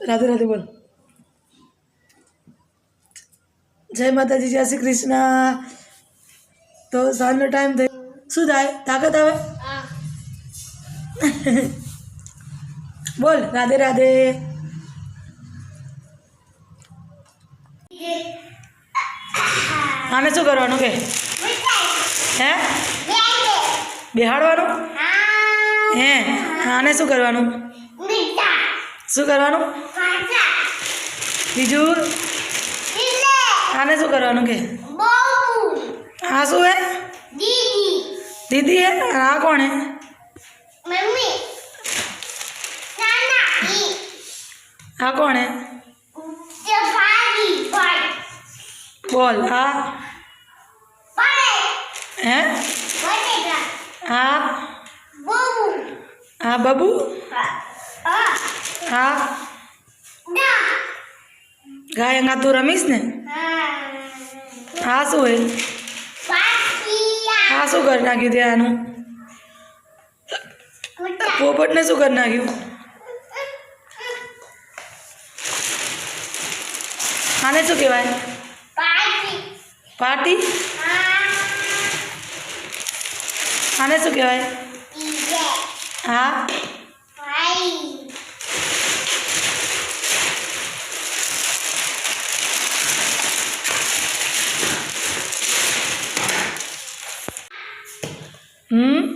રાધે રાધે બોલ. જય માતાજી જય શ્રી કૃષ્ણ. તો સાંજનો ટાઈમ થઈ શું થાય? તાકાત આવે? બોલ રાધે રાધે. આને શું કરવાનું કે? હે? બેહાડવાનું. હે આને શું કરવાનું? શું કરવાનું? બીજું? આને શું કરવાનું કે? આ શું હે? દીદી હે? આ કોણ હે? આ કોણ હે? બોલ આ હે? આ આ બબુ. આ ગાય અંગા તું રમીશ ને? હા, શું હોય? હા, શું કરી નાખ્યું તે આનું પોપટને શું કરી નાખ્યું? આને શું કહેવાય? પાર્ટી? આને શું કહેવાય? હા? 嗯？